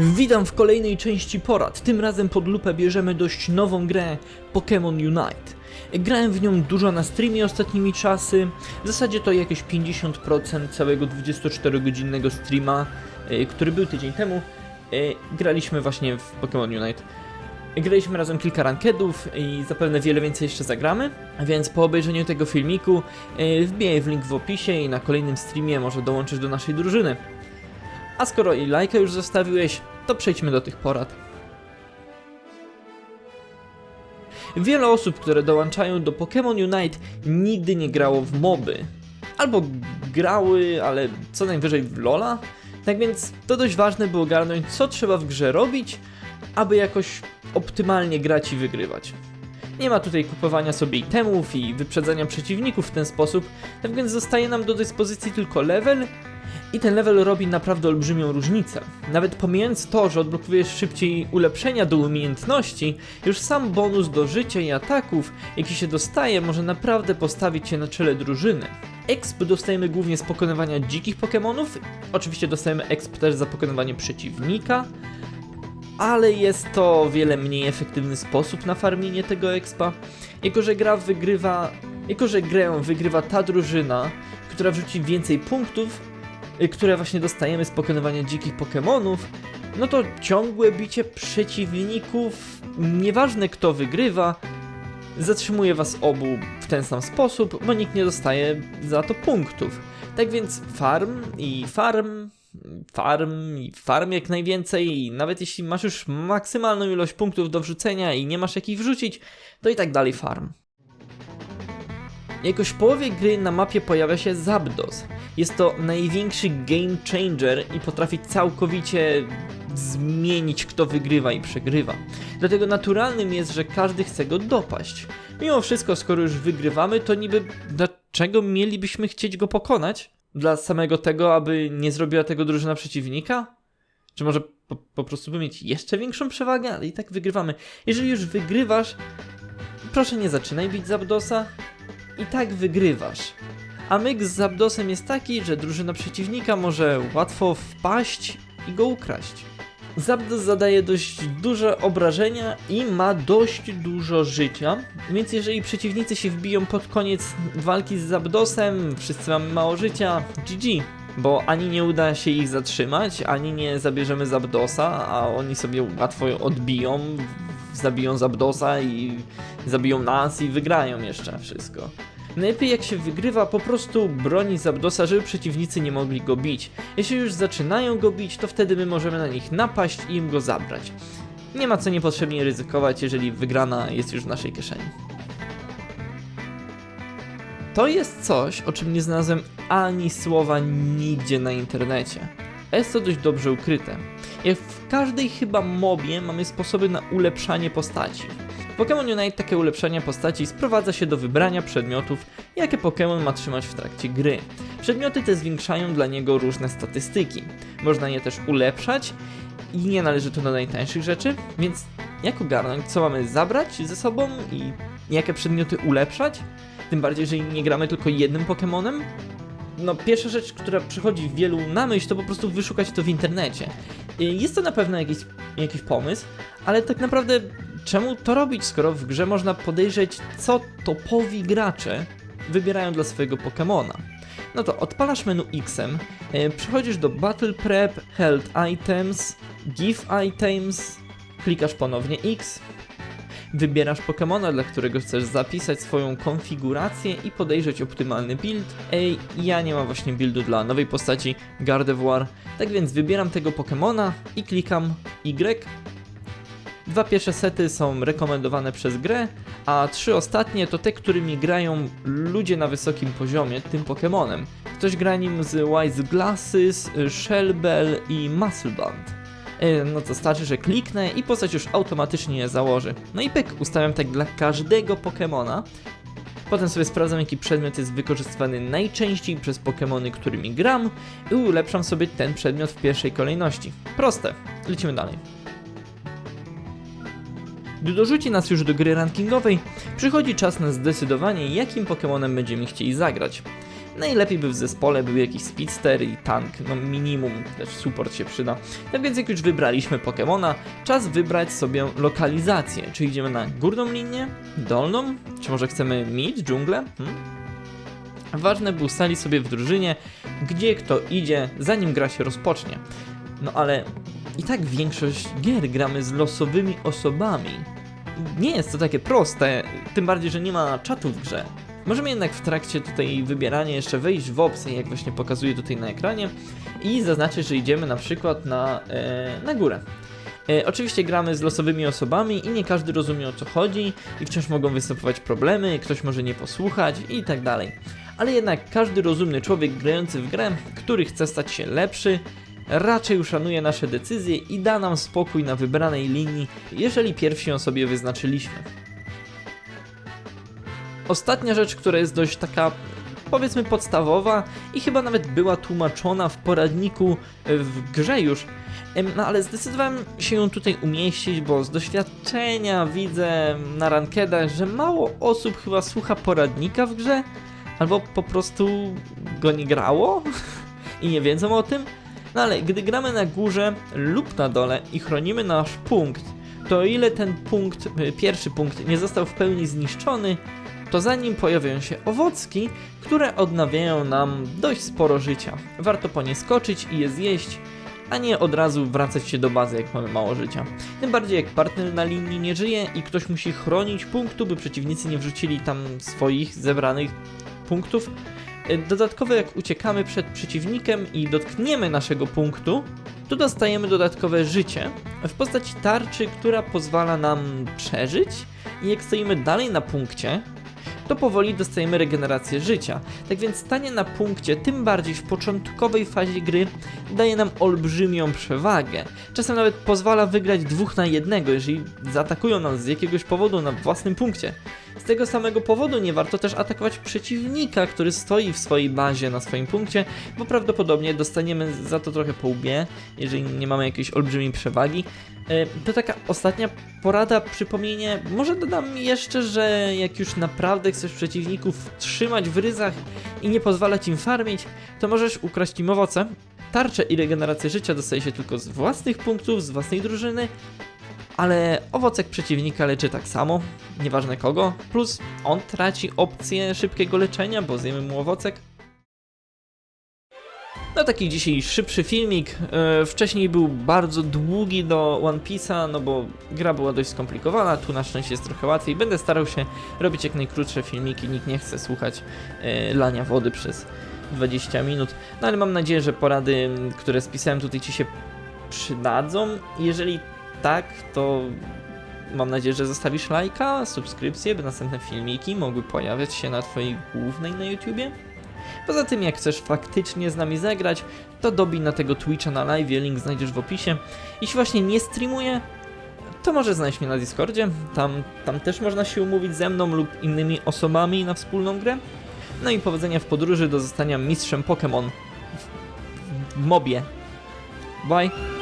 Witam w kolejnej części porad. Tym razem pod lupę bierzemy dość nową grę Pokémon Unite. Grałem w nią dużo na streamie ostatnimi czasy. W zasadzie to jakieś 50% całego 24-godzinnego streama, e, który był tydzień temu. e, Graliśmy właśnie w Pokémon Unite. Graliśmy razem kilka rankedów i zapewne wiele więcej jeszcze zagramy, więc po obejrzeniu tego filmiku e, wbiję w link w opisie i na kolejnym streamie może dołączysz do naszej drużyny. A skoro i lajka już zostawiłeś, to przejdźmy do tych porad. Wiele osób, które dołączają do Pokémon Unite nigdy nie grało w moby. Albo grały, ale co najwyżej w LoLa. Tak więc to dość ważne by ogarnąć, co trzeba w grze robić, aby jakoś optymalnie grać i wygrywać. Nie ma tutaj kupowania sobie itemów i wyprzedzania przeciwników w ten sposób, tak więc zostaje nam do dyspozycji tylko level i ten level robi naprawdę olbrzymią różnicę. Nawet pomijając to, że odblokujesz szybciej ulepszenia do umiejętności, już sam bonus do życia i ataków, jaki się dostaje, może naprawdę postawić się na czele drużyny. Exp dostajemy głównie z pokonywania dzikich Pokémonów, oczywiście dostajemy exp też za pokonywanie przeciwnika, ale jest to o wiele mniej efektywny sposób na farmienie tego expa. Jako, że gra wygrywa, jako, że grę wygrywa ta drużyna, która wrzuci więcej punktów, które właśnie dostajemy z pokonywania dzikich Pokémonów, no to ciągłe bicie przeciwników, nieważne kto wygrywa, zatrzymuje was obu w ten sam sposób, bo nikt nie dostaje za to punktów. Tak więc farm i farm, farm i farm jak najwięcej i nawet jeśli masz już maksymalną ilość punktów do wrzucenia i nie masz jakich wrzucić, to i tak dalej farm. Jakoś w połowie gry na mapie pojawia się Zapdos. Jest to największy game changer i potrafi całkowicie zmienić kto wygrywa i przegrywa. Dlatego naturalnym jest, że każdy chce go dopaść. Mimo wszystko, skoro już wygrywamy, to niby dlaczego mielibyśmy chcieć go pokonać? Dla samego tego, aby nie zrobiła tego drużyna przeciwnika? Czy może po, po prostu by mieć jeszcze większą przewagę, ale i tak wygrywamy. Jeżeli już wygrywasz, proszę nie zaczynaj bić Zapdosa, i tak wygrywasz. A myk z Zapdosem jest taki, że drużyna przeciwnika może łatwo wpaść i go ukraść. Zapdos zadaje dość duże obrażenia i ma dość dużo życia, więc jeżeli przeciwnicy się wbiją pod koniec walki z Zapdosem, wszyscy mamy mało życia, GG. Bo ani nie uda się ich zatrzymać, ani nie zabierzemy Zapdosa, a oni sobie łatwo odbiją, zabiją Zapdosa i zabiją nas i wygrają jeszcze wszystko. Najlepiej jak się wygrywa, po prostu broni Zapdosa, żeby przeciwnicy nie mogli go bić. Jeśli już zaczynają go bić, to wtedy my możemy na nich napaść i im go zabrać. Nie ma co niepotrzebnie ryzykować, jeżeli wygrana jest już w naszej kieszeni. To jest coś, o czym nie znalazłem ani słowa nigdzie na internecie. Jest to dość dobrze ukryte. Jak w każdej chyba mobie mamy sposoby na ulepszanie postaci. W Pokémon Unite takie ulepszanie postaci sprowadza się do wybrania przedmiotów, jakie Pokémon ma trzymać w trakcie gry. Przedmioty te zwiększają dla niego różne statystyki. Można je też ulepszać i nie należy to do najtańszych rzeczy, więc jak ogarnąć, co mamy zabrać ze sobą i jakie przedmioty ulepszać? Tym bardziej, jeżeli nie gramy tylko jednym Pokémonem? No, pierwsza rzecz, która przychodzi wielu na myśl, to po prostu wyszukać to w internecie. Jest to na pewno jakiś, jakiś pomysł, ale tak naprawdę czemu to robić, skoro w grze można podejrzeć, co topowi gracze wybierają dla swojego Pokemona. No to odpalasz menu X-em, y, przechodzisz do Battle Prep, Health Items, Give Items, klikasz ponownie X, Wybierasz Pokemona, dla którego chcesz zapisać swoją konfigurację i podejrzeć optymalny build. Ej, ja nie mam właśnie buildu dla nowej postaci Gardevoir, tak więc wybieram tego Pokemona i klikam Y. Dwa pierwsze sety są rekomendowane przez grę, a trzy ostatnie to te, którymi grają ludzie na wysokim poziomie tym Pokemonem. Ktoś gra nim z Wise Glasses, Shellbell i Muscleband. E, no to starczy, że kliknę i postać już automatycznie je założy. No i pyk, ustawiam tak dla każdego Pokemona. Potem sobie sprawdzam, jaki przedmiot jest wykorzystywany najczęściej przez Pokemony, którymi gram i ulepszam sobie ten przedmiot w pierwszej kolejności. Proste. Lecimy dalej. Gdy dorzuci nas już do gry rankingowej, przychodzi czas na zdecydowanie, jakim Pokemonem będziemy chcieli zagrać. Najlepiej by w zespole był jakiś speedster i tank, no minimum też support się przyda. Tak więc jak już wybraliśmy Pokemona, czas wybrać sobie lokalizację. Czy idziemy na górną linię, dolną, czy może chcemy mid, dżunglę? Hmm? Ważne by ustalić sobie w drużynie, gdzie kto idzie, zanim gra się rozpocznie. No ale i tak większość gier gramy z losowymi osobami. Nie jest to takie proste, tym bardziej, że nie ma czatu w grze. Możemy jednak w trakcie tutaj wybierania jeszcze wejść w opcję, jak właśnie pokazuje tutaj na ekranie i zaznaczyć, że idziemy na przykład na, e, na górę. E, oczywiście gramy z losowymi osobami i nie każdy rozumie o co chodzi i wciąż mogą występować problemy, ktoś może nie posłuchać i tak dalej. Ale jednak każdy rozumny człowiek grający w grę, który chce stać się lepszy, raczej uszanuje nasze decyzje i da nam spokój na wybranej linii, jeżeli pierwsi ją sobie wyznaczyliśmy. Ostatnia rzecz, która jest dość taka powiedzmy podstawowa i chyba nawet była tłumaczona w poradniku e, w grze już, no ale zdecydowałem się ją tutaj umieścić, bo z doświadczenia widzę na rankedach, że mało osób chyba słucha poradnika w grze, albo po prostu go nie grało i nie wiedzą o tym. No ale gdy gramy na górze lub na dole i chronimy nasz punkt, to o ile ten punkt, y, pierwszy punkt nie został w pełni zniszczony, to za nim pojawiają się owocki, które odnawiają nam dość sporo życia. Warto po nie skoczyć i je zjeść, a nie od razu wracać się do bazy, jak mamy mało życia. Tym bardziej jak partner na linii nie żyje i ktoś musi chronić punktu, by przeciwnicy nie wrzucili tam swoich zebranych punktów. E, Dodatkowo jak uciekamy przed przeciwnikiem i dotkniemy naszego punktu, to dostajemy dodatkowe życie w postaci tarczy, która pozwala nam przeżyć i jak stoimy dalej na punkcie, to powoli dostajemy regenerację życia. Tak więc stanie na punkcie, tym bardziej w początkowej fazie gry, daje nam olbrzymią przewagę. Czasem nawet pozwala wygrać dwóch na jednego, jeżeli zaatakują nas z jakiegoś powodu na własnym punkcie. Z tego samego powodu nie warto też atakować przeciwnika, który stoi w swojej bazie na swoim punkcie, bo prawdopodobnie dostaniemy za to trochę po łbie, jeżeli nie mamy jakiejś olbrzymiej przewagi. E, To taka ostatnia porada, przypomnienie. Może dodam jeszcze, że jak już naprawdę chcesz przeciwników trzymać w ryzach i nie pozwalać im farmić, to możesz ukraść im owoce. Tarcze i regenerację życia dostaje się tylko z własnych punktów, z własnej drużyny, ale owocek przeciwnika leczy tak samo, nieważne kogo, plus on traci opcję szybkiego leczenia, bo zjemy mu owocek. No taki dzisiaj szybszy filmik. E, wcześniej był bardzo długi do One Piece'a, no bo gra była dość skomplikowana, tu na szczęście jest trochę łatwiej. Będę starał się robić jak najkrótsze filmiki, nikt nie chce słuchać e, lania wody przez 20 minut. No ale mam nadzieję, że porady, które spisałem tutaj Ci się przydadzą. Jeżeli tak, to mam nadzieję, że zostawisz lajka, subskrypcję, by następne filmiki mogły pojawiać się na Twojej głównej na YouTubie. Poza tym, jak chcesz faktycznie z nami zagrać, to dobij na tego Twitcha na live, link znajdziesz w opisie. Jeśli właśnie nie streamuję, to może znaleźć mnie na Discordzie, tam, tam też można się umówić ze mną lub innymi osobami na wspólną grę. No i powodzenia w podróży do zostania mistrzem Pokémon w, w mobie. Bye!